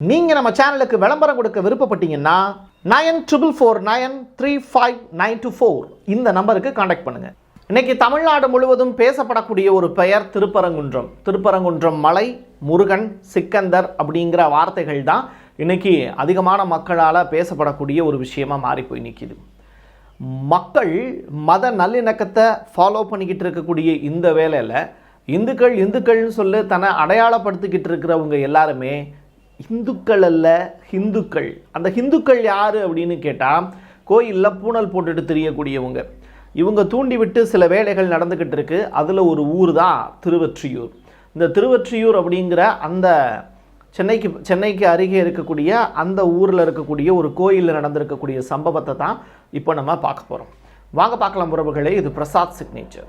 நீங்கள் நம்ம சேனலுக்கு விளம்பரம் கொடுக்க விருப்பப்பட்டீங்கன்னா nine triple four nine three five nine two four இந்த நம்பருக்கு காண்டாக்ட் பண்ணுங்கள் இன்னைக்கு தமிழ்நாடு முழுவதும் பேசப்படக்கூடிய ஒரு பெயர் திருப்பரங்குன்றம். திருப்பரங்குன்றம் மலை முருகன் சிக்கந்தர் அப்படிங்கிற வார்த்தைகள் தான் இன்னைக்கு அதிகமான மக்களால் பேசப்படக்கூடிய ஒரு விஷயமாக மாறி போய் நிற்கிது மக்கள் மத நல்லிணக்கத்தை ஃபாலோ பண்ணிக்கிட்டு இருக்கக்கூடிய இந்த வேலையில் இந்துக்கள் இந்துக்கள்னு சொல்லி தன்னை அடையாளப்படுத்திக்கிட்டு இருக்கிறவங்க எல்லாருமே இந்துக்கள் அல்ல ஹிந்துக்கள். அந்த ஹிந்துக்கள் யார் அப்படின்னு கேட்டால் கோயிலில் பூணல் போட்டுட்டு தெரியக்கூடியவங்க. இவங்க தூண்டிவிட்டு சில வேலைகள் நடந்துக்கிட்டு இருக்கு. அதில் ஒரு ஊர் தான் திருவற்றியூர். இந்த திருவற்றியூர் அப்படிங்கிற அந்த சென்னைக்கு சென்னைக்கு அருகே இருக்கக்கூடிய அந்த ஊரில் இருக்கக்கூடிய ஒரு கோயிலில் நடந்திருக்கக்கூடிய சம்பவத்தை தான் இப்போ நம்ம பார்க்க போகிறோம் வாங்க பார்க்கலாம் உறவுகளே இது பிரசாத் சிக்னேச்சர்.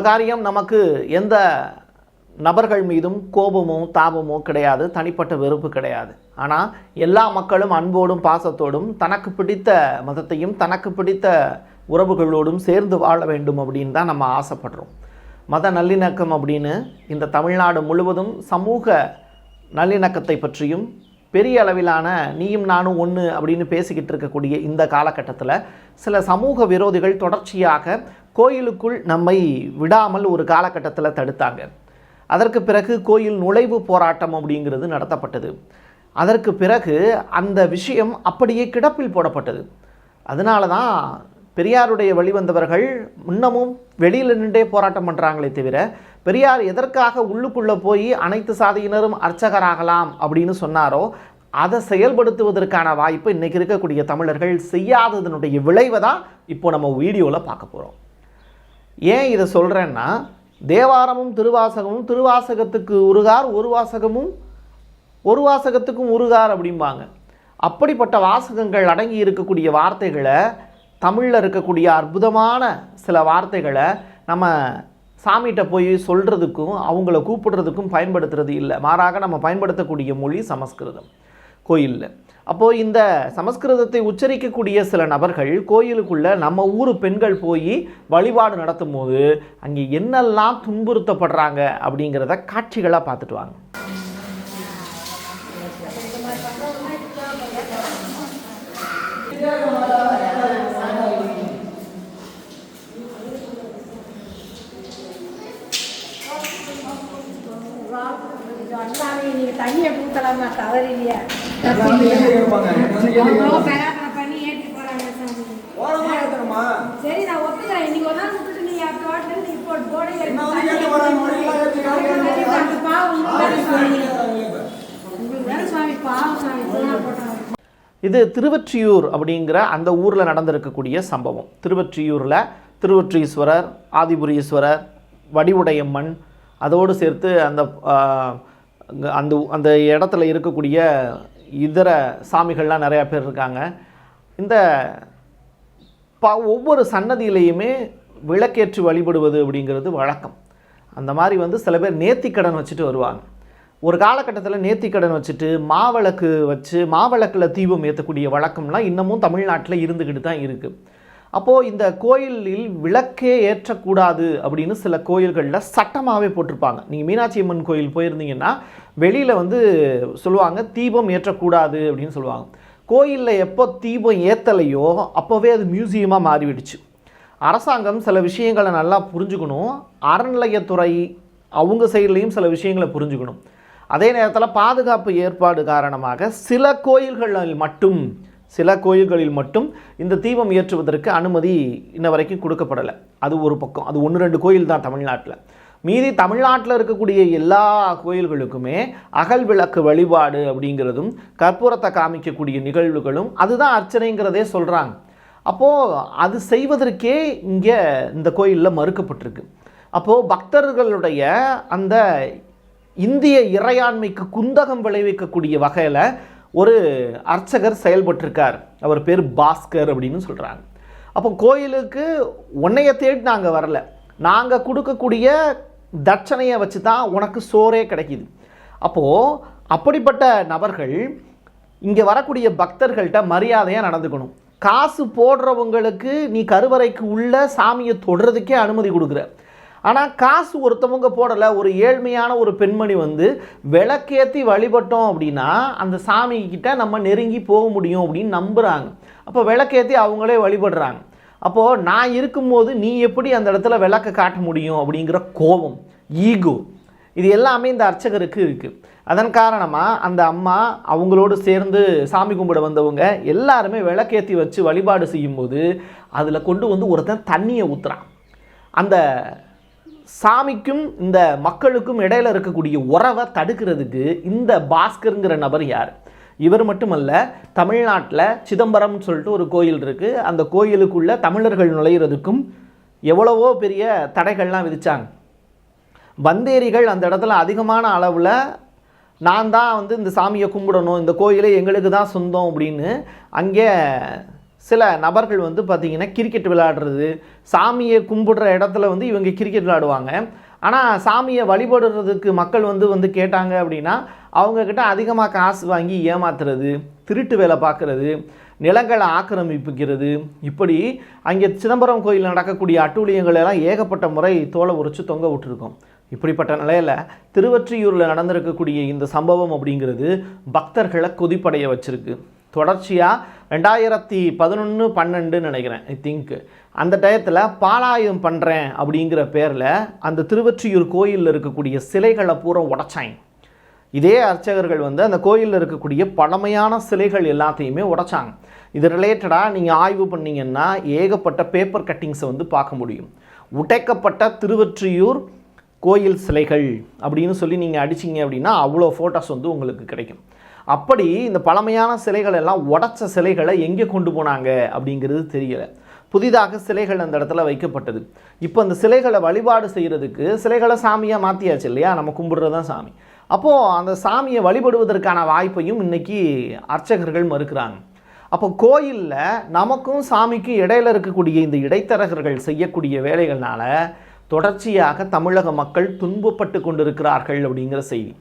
முத காரியம் நமக்கு எந்த நபர்கள் மீதும் கோபமோ தாபமோ கிடையாது. தனிப்பட்ட வெறுப்பு கிடையாது. ஆனால் எல்லா மக்களும் அன்போடும் பாசத்தோடும் தனக்கு பிடித்த மதத்தையும் தனக்கு பிடித்த உறவுகளோடும் சேர்ந்து வாழ வேண்டும் அப்படின்னு தான் நம்ம ஆசைப்படுறோம். மத நல்லிணக்கம் அப்படின்னு இந்த தமிழ்நாடு முழுவதும் சமூக நல்லிணக்கத்தை பற்றியும் பெரிய அளவிலான நீயும் நானும் ஒன்று அப்படின்னு பேசிக்கிட்டு இருக்கக்கூடிய இந்த காலகட்டத்தில் சில சமூக விரோதிகள் தொடர்ச்சியாக கோயிலுக்குள் நம்மை விடாமல் ஒரு காலகட்டத்தில் தடுத்தாங்க. அதற்கு பிறகு கோயில் நுழைவு போராட்டம் அப்படிங்கிறது நடத்தப்பட்டது. அதற்கு பிறகு அந்த விஷயம் அப்படியே கிடப்பில் போடப்பட்டது. அதனால தான் பெரியாருடைய வழிவந்தவர்கள் இன்னமும் வெளியில் நின்றே போராட்டம் பண்ணுறாங்களே தவிர பெரியார் எதற்காக உள்ளுக்குள்ளே போய் அனைத்து சாதியினரும் அர்ச்சகராகலாம் அப்படின்னு சொன்னாரோ அதை செயல்படுத்துவதற்கான வாய்ப்பு இன்றைக்கி இருக்கக்கூடிய தமிழர்கள் செய்யாததனுடைய விளைவை தான் இப்போ நம்ம வீடியோவில் பார்க்க போகிறோம் ஏன் இதை சொல்கிறேன்னா தேவாரமும் திருவாசகமும் திருவாசகத்துக்கு உருகார் ஒரு வாசகமும் ஒரு வாசகத்துக்கும் உருகார் அப்படிம்பாங்க. அப்படிப்பட்ட வாசகங்கள் அடங்கி இருக்கக்கூடிய வார்த்தைகளை தமிழில் இருக்கக்கூடிய அற்புதமான சில வார்த்தைகளை நம்ம சாமிகிட்ட போய் சொல்கிறதுக்கும் அவங்கள கூப்பிடுறதுக்கும் பயன்படுத்துறது இல்லை. மாறாக நம்ம பயன்படுத்தக்கூடிய மொழி சமஸ்கிருதம். கோயிலில். அப்போது இந்த சமஸ்கிருதத்தை உச்சரிக்கக்கூடிய சில நபர்கள் கோயிலுக்குள்ளே நம்ம ஊர் பெண்கள் போய் வழிபாடு நடத்தும் போது அங்கே என்னெல்லாம் துன்புறுத்தப்படுறாங்க அப்படிங்கிறத காட்சிகளாக பார்த்துட்டு வாங்க சாமி, நீங்க பண்ணி போறாங்க. சரி நான் ஒத்துக்கிறேன். இன்னைக்கு ஒரு நாள் விட்டுட்டு இப்போ போர்டே சுவாமி போனா போட்டாங்க. இது திருவொற்றியூர் அப்படிங்கிற அந்த ஊரில் நடந்திருக்கக்கூடிய சம்பவம். திருவொற்றியூரில் திருவொற்றீஸ்வரர் ஆதிபுரீஸ்வரர் வடிவுடையம்மன் அதோடு சேர்த்து அந்த அந்த அந்த இடத்துல இருக்கக்கூடிய இதர சாமிகள்லாம் நிறையா பேர் இருக்காங்க. இந்த ப ஒவ்வொரு சன்னதியிலையுமே விளக்கேற்றி வழிபடுவது அப்படிங்கிறது வழக்கம். அந்த மாதிரி வந்து சில பேர் நேர்த்திக்கடன் வச்சுட்டு வருவாங்க. ஒரு காலகட்டத்தில் நேர்த்திக்கடன் வச்சுட்டு மாவிளக்கு வச்சு மாவிளக்கில் தீபம் ஏற்றக்கூடிய வழக்கம்லாம் இன்னமும் தமிழ்நாட்டில் இருந்துக்கிட்டு தான் இருக்குது அப்போது இந்த கோயிலில் விளக்கே ஏற்றக்கூடாது அப்படின்னு சில கோயில்களில் சட்டமாகவே போட்டிருப்பாங்க. நீங்கள் மீனாட்சி அம்மன் கோயில் போயிருந்தீங்கன்னா வெளியில் வந்து சொல்லுவாங்க தீபம் ஏற்றக்கூடாது அப்படின்னு சொல்லுவாங்க. கோயிலில் எப்போ தீபம் ஏற்றலையோ அப்போவே அது மியூசியமாக மாறிவிடுச்சு. அரசாங்கம் சில விஷயங்களை நல்லா புரிஞ்சுக்கணும். அறநிலையத்துறை அவங்க சைட்லேயும் சில விஷயங்களை புரிஞ்சுக்கணும். அதே நேரத்தில் பாதுகாப்பு ஏற்பாடு காரணமாக சில கோயில்களில் மட்டும் சில கோயில்களில் மட்டும் இந்த தீபம் ஏற்றுவதற்கு அனுமதி இன்ன வரைக்கும் கொடுக்கப்படலை. அது ஒரு பக்கம். அது ஒன்று ரெண்டு கோயில் தான் தமிழ்நாட்டில். மீதி தமிழ்நாட்டில் இருக்கக்கூடிய எல்லா கோயில்களுக்குமே அகல் விளக்கு வழிபாடு அப்படிங்கிறதும் கற்பூரத்தை காமிக்கக்கூடிய நிகழ்வுகளும் அதுதான் அர்ச்சனைங்கிறதே சொல்கிறாங்க அப்போது அது செய்வதற்கே இங்கே இந்த கோயிலில் மறுக்கப்பட்டிருக்கு. அப்போது பக்தர்களுடைய அந்த இந்திய இறையாண்மைக்கு குந்தகம் விளைவிக்கக்கூடிய வகையில் ஒரு அர்ச்சகர் செயல்பட்டிருக்கார். அவர் பேர் பாஸ்கர் அப்படின்னு சொல்கிறாங்க அப்போ கோயிலுக்கு உன்னைய தேடி நாங்கள் வரல. நாங்கள் கொடுக்கக்கூடிய தட்சணையை வச்சு தான் உனக்கு சோறே கிடைக்கிது. அப்போது அப்படிப்பட்ட நபர்கள் இங்கே வரக்கூடிய பக்தர்கள்ட்ட மரியாதையாக நடந்துக்கணும். காசு போடுறவங்களுக்கு நீ கருவறைக்கு உள்ள சாமியை தொடுறதுக்கே அனுமதி கொடுக்குற. ஆனால் காசு ஒருத்தவங்க போடலை ஒரு ஏழ்மையான ஒரு பெண்மணி வந்து விளக்கேற்றி வழிபட்டோம் அப்படின்னா அந்த சாமி நம்ம நெருங்கி போக முடியும் அப்படின்னு நம்புகிறாங்க அப்போ விளக்கேற்றி அவங்களே வழிபடுறாங்க. அப்போது நான் இருக்கும்போது நீ எப்படி அந்த இடத்துல விளக்க காட்ட முடியும் அப்படிங்கிற கோபம் ஈகோ இது எல்லாமே இந்த அர்ச்சகருக்கு இருக்குது அதன் காரணமாக அந்த அம்மா அவங்களோடு சேர்ந்து சாமி கும்பிட வந்தவங்க எல்லாருமே விளக்கேற்றி வச்சு வழிபாடு செய்யும்போது அதில் கொண்டு வந்து ஒருத்தன் தண்ணியை ஊற்றுறான் அந்த சாமிக்கும் இந்த மக்களுக்கும் இடையில இருக்கக்கூடிய உறவை தடுக்கிறதுக்கு இந்த பாஸ்கருங்கிற நபர் யார்? இவர் மட்டுமல்ல தமிழ்நாட்டில் சிதம்பரம்னு சொல்லிட்டு ஒரு கோயில் இருக்குது அந்த கோயிலுக்குள்ள தமிழர்கள் நுழையிறதுக்கும் எவ்வளவோ பெரிய தடைகள்லாம் விதித்தாங்க வந்தேரிகள் அந்த இடத்துல அதிகமான அளவில் நான் தான் வந்து இந்த சாமியை கும்பிடணும் இந்த கோயிலே எங்களுக்கு தான் சொந்தம் அப்படின்னு அங்கே சில நபர்கள் வந்து பார்த்திங்கன்னா கிரிக்கெட் விளையாடுறது சாமியை கும்பிடுற இடத்துல வந்து இவங்க கிரிக்கெட் விளையாடுவாங்க. ஆனால் சாமியை வழிபடுறதுக்கு மக்கள் வந்து வந்து கேட்டாங்க அப்படின்னா அவங்கக்கிட்ட அதிகமாக காசு வாங்கி ஏமாத்துறது திருட்டு வேலை பார்க்குறது நிலங்களை ஆக்கிரமிப்புக்கிறது. இப்படி அங்கே சிதம்பரம் கோயிலில் நடக்கக்கூடிய அட்டூழியங்கள் எல்லாம் ஏகப்பட்ட முறை தோலை உரிச்சு தொங்க விட்டுருக்கோம். இப்படிப்பட்ட நிலையில் திருவற்றியூரில் நடந்திருக்கக்கூடிய இந்த சம்பவம் அப்படிங்கிறது பக்தர்களை கொதிப்படைய வச்சுருக்கு. தொடர்ச்சியாக ரெண்டாயிரத்தி பதினொன்று பன்னெண்டுன்னு நினைக்கிறேன் ஐ திங்க் அந்த டயத்தில் பாலாயுதம் பண்ணுறேன் அப்படிங்கிற பேரில் அந்த திருவொற்றியூர் கோயிலில் இருக்கக்கூடிய சிலைகளை பூரா உடைச்சாங்க. இதே அர்ச்சகர்கள் வந்து அந்த கோயிலில் இருக்கக்கூடிய பழமையான சிலைகள் எல்லாத்தையுமே உடைச்சாங்க. இது ரிலேட்டடாக நீங்கள் ஆய்வு பண்ணிங்கன்னா ஏகப்பட்ட பேப்பர் கட்டிங்ஸை வந்து பார்க்க முடியும். உடைக்கப்பட்ட திருவொற்றியூர் கோயில் சிலைகள் அப்படின்னு சொல்லி நீங்கள் அடிச்சீங்க அப்படின்னா அவ்வளோ ஃபோட்டோஸ் வந்து உங்களுக்கு கிடைக்கும். அப்படி இந்த பழமையான சிலைகள் எல்லாம் உடச்ச சிலைகளை எங்கே கொண்டு போனாங்க அப்படிங்கிறது தெரியல. புதிதாக சிலைகள் அந்த இடத்துல வைக்கப்பட்டது. இப்போ அந்த சிலைகளை வழிபாடு செய்கிறதுக்கு சிலைகளை சாமியாக மாற்றியாச்சு இல்லையா? நம்ம கும்பிட்றது தான் சாமி. அப்போது அந்த சாமியை வழிபடுவதற்கான வாய்ப்பையும் இன்றைக்கி அர்ச்சகர்கள் மறுக்கிறாங்க. அப்போ கோயிலில் நமக்கும் சாமிக்கும் இடையில இருக்கக்கூடிய இந்த இடைத்தரகர்கள் செய்யக்கூடிய வேலைகள்னால தொடர்ச்சியாக தமிழக மக்கள் துன்பப்பட்டு கொண்டிருக்கிறார்கள் அப்படிங்கிற செய்தி.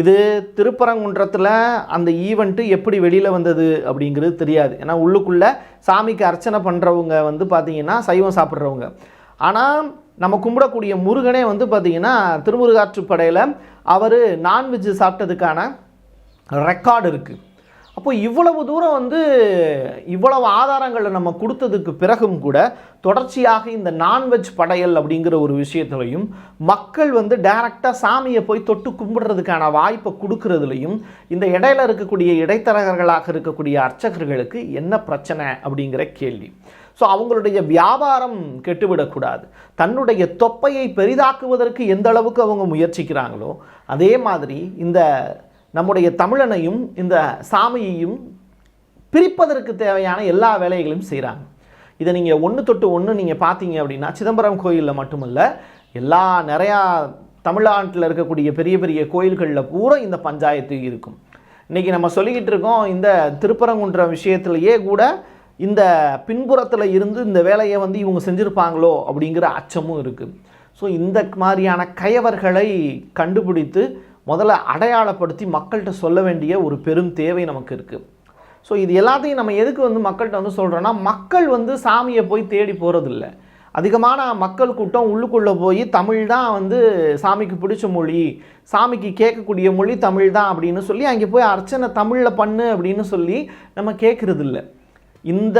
இது திருப்பரங்குன்றத்தில் அந்த ஈவெண்ட்டு எப்படி வெளியில் வந்தது அப்படிங்கிறது தெரியாது. ஏன்னா உள்ளுக்குள்ளே சாமிக்கு அர்ச்சனை பண்ணுறவங்க வந்து பார்த்திங்கன்னா சைவம் சாப்பிட்றவங்க. ஆனால் நம்ம கும்பிடக்கூடிய முருகனே வந்து பார்த்திங்கன்னா திருமுருகாற்றுப்படையில் அவர் நான்வெஜ் சாப்பிட்டதுக்கான ரெக்கார்டு இருக்குது அப்போ இவ்வளவு தூரம் வந்து இவ்வளவு ஆதாரங்களை நம்ம கொடுத்ததுக்கு பிறகும் கூட தொடர்ச்சியாக இந்த நான்வெஜ் படையல் அப்படிங்கிற ஒரு விஷயத்துலையும் மக்கள் வந்து டைரக்டாக சாமியை போய் தொட்டு கும்பிடுறதுக்கான வாய்ப்பை கொடுக்கறதுலையும் இந்த இடையில இருக்கக்கூடிய இடைத்தரகர்களாக இருக்கக்கூடிய அர்ச்சகர்களுக்கு என்ன பிரச்சனை அப்படிங்கிற கேள்வி. ஸோ அவங்களுடைய வியாபாரம் கெட்டுவிடக்கூடாது. தன்னுடைய தொப்பையை பெரிதாக்குவதற்கு எந்த அளவுக்கு அவங்க முயற்சிக்கிறாங்களோ அதே மாதிரி இந்த நம்முடைய தமிழனையும் இந்த சாமியையும் பிரிப்பதற்கு தேவையான எல்லா வேலைகளையும் செய்கிறாங்க இதை நீங்கள் ஒன்று தொட்டு ஒன்று நீங்கள் பார்த்தீங்க அப்படின்னா சிதம்பரம் கோயிலில் மட்டுமல்ல எல்லா நிறையா தமிழ்நாட்டில் இருக்கக்கூடிய பெரிய பெரிய கோயில்களில் பூரா இந்த பஞ்சாயத்து இருக்கும். இன்றைக்கி நம்ம சொல்லிக்கிட்டு இருக்கோம் இந்த திருப்பரங்குன்ற விஷயத்துலையே கூட இந்த பின்புறத்தில் இருந்து இந்த வேலையை வந்து இவங்க செஞ்சுருப்பாங்களோ அப்படிங்கிற அச்சமும் இருக்குது ஸோ இந்த மாதிரியான கயவர்களை கண்டுபிடித்து முதல்ல அடையாளப்படுத்தி மக்கள்கிட்ட சொல்ல வேண்டிய ஒரு பெரும் தேவை நமக்கு இருக்குது ஸோ இது எல்லாத்தையும் நம்ம எதுக்கு வந்து மக்கள்கிட்ட வந்து சொல்கிறோன்னா மக்கள் வந்து சாமியை போய் தேடி போகிறதில்ல அதிகமான மக்கள் கூட்டம் உள்ளுக்குள்ளே போய் தமிழ் தான் வந்து சாமிக்கு பிடிச்ச மொழி சாமிக்கு கேட்கக்கூடிய மொழி தமிழ் தான் அப்படின்னு சொல்லி அங்கே போய் அர்ச்சனை தமிழில் பண்ணு அப்படின்னு சொல்லி நம்ம கேட்குறதில்ல. இந்த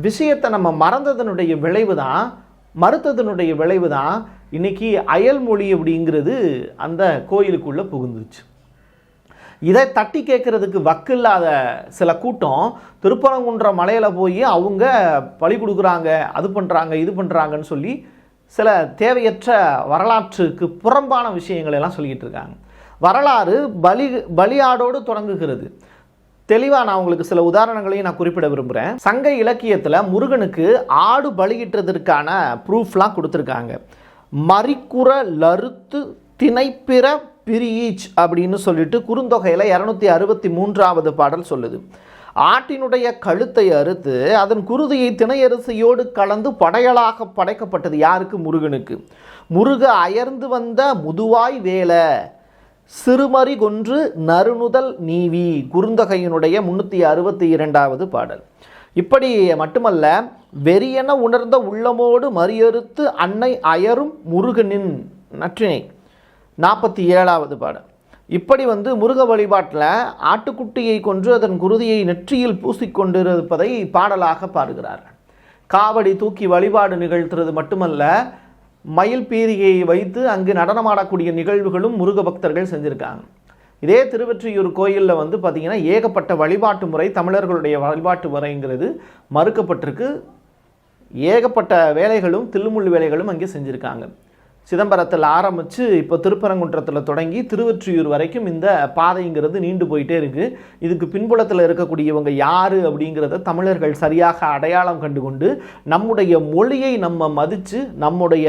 விஷயத்தை நம்ம மறந்ததனுடைய விளைவு தான் மறுத்ததனுடைய விளைவு தான் இன்னைக்கு அயல்மொழி அப்படிங்கிறது அந்த கோயிலுக்குள்ளே புகுந்துச்சு இதை தட்டி கேட்குறதுக்கு வக்கில்லாத சில கூட்டம் திருப்பரங்குன்ற மலையில் போய் அவங்க பழி கொடுக்குறாங்க அது பண்ணுறாங்க இது பண்ணுறாங்கன்னு சொல்லி சில தேவையற்ற வரலாற்றுக்கு புறம்பான விஷயங்களை எல்லாம் சொல்லிக்கிட்டு இருக்காங்க. வரலாறு பலி பலியாடோடு தொடங்குகிறது. தெளிவாக நான் உங்களுக்கு சில உதாரணங்களையும் நான் குறிப்பிட விரும்புகிறேன் சங்க இலக்கியத்தில் முருகனுக்கு ஆடு பலியிட்டதற்கான ப்ரூஃப்லாம் கொடுத்துருக்காங்க. மறிக்குற லறுத்து திணைப்பிற பிரியீச் அப்படின்னு சொல்லிட்டு குறுந்தொகையில் இரநூத்தி அறுபத்தி மூன்றாவது பாடல் சொல்லுது. ஆட்டினுடைய கழுத்தை அறுத்து அதன் குருதியை திணையரிசியோடு கலந்து படையலாக படைக்கப்பட்டது யாருக்கு? முருகனுக்கு. முருக அயர்ந்து வந்த முதுவாய் வேலை சிறுமறி கொன்று நறுணுதல் நீவி குறுந்தொகையினுடைய முன்னூற்றி அறுபத்தி இரண்டாவது பாடல். இப்படி மட்டுமல்ல வெறியென உணர்ந்த உள்ளமோடு மறியறுத்து அன்னை அயரும் முருகனின் நற்றினை. நாற்பத்தி ஏழாவது பாடல். இப்படி வந்து முருக வழிபாட்டில் ஆட்டுக்குட்டியை கொன்று அதன் குருதியை நெற்றியில் பூசிக்கொண்டிருப்பதை பாடலாக பாடுகிறார்கள். காவடி தூக்கி வழிபாடு நிகழ்த்துறது மட்டுமல்ல மயில் பீரிகையை வைத்து அங்கு நடனமாடக்கூடிய நிகழ்வுகளும் முருக பக்தர்கள் செஞ்சுருக்காங்க. இதே திருவெற்றியூர் கோயிலில் வந்து பார்த்திங்கன்னா ஏகப்பட்ட வழிபாட்டு முறை தமிழர்களுடைய வழிபாட்டு முறைங்கிறது மறுக்கப்பட்டிருக்கு. ஏகப்பட்ட வேலைகளும் தில்லுமுள்ளு வேலைகளும் அங்கே செஞ்சுருக்காங்க. சிதம்பரத்தில் ஆரம்பித்து இப்போ திருப்பரங்குன்றத்தில் தொடங்கி திருவொற்றியூர் வரைக்கும் இந்த பாதைங்கிறது நீண்டு போயிட்டே இருக்குது இதுக்கு பின்புலத்தில் இருக்கக்கூடியவங்க யார் அப்படிங்கிறத தமிழர்கள் சரியாக அடையாளம் கண்டுகொண்டு நம்முடைய மொழியை நம்ம மதித்து நம்முடைய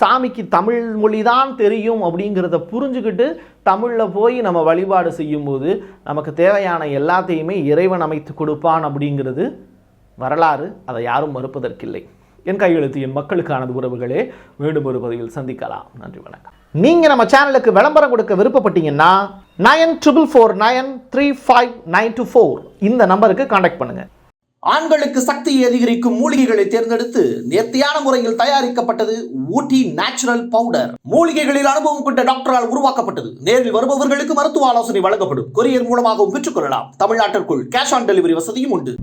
சாமிக்கு தமிழ் மொழி தான் தெரியும் அப்படிங்கிறத புரிஞ்சுக்கிட்டு தமிழில் போய் நம்ம வழிபாடு செய்யும்போது நமக்கு தேவையான எல்லாத்தையுமே இறைவன் அமைத்து கொடுப்பான் அப்படிங்கிறது வரலாறு. அதை யாரும் மறுப்பதற்கில்லை. என் கையெழுத்து என் மக்களுக்கானது உறவுகளே மீண்டும் ஒரு பதிவில் சந்திக்கலாம். நன்றி வணக்கம். நீங்க நம்ம சேனலுக்கு விளம்பரம் கொடுக்க விருப்பப்பட்டீங்கன்னா nine triple four nine three five nine two four இந்த நம்பருக்கு காண்டாக்ட் பண்ணுங்க. ஆண்களுக்கு சக்தியை அதிகரிக்கும் மூலிகைகளை தேர்ந்தெடுத்து நேர்த்தியான முறையில் தயாரிக்கப்பட்டது ஊட்டி நேச்சுரல் பவுடர். மூலிகைகளில் அனுபவம் கொண்ட டாக்டரால் உருவாக்கப்பட்டது. நேரில் வருபவர்களுக்கு மருத்துவ ஆலோசனை வழங்கப்படும். கொரியர் மூலமாகவும் பெற்றுக்கொள்ளலாம். தமிழ்நாட்டிற்குள் கேஷ் ஆன் டெலிவரி வசதியும் உண்டு.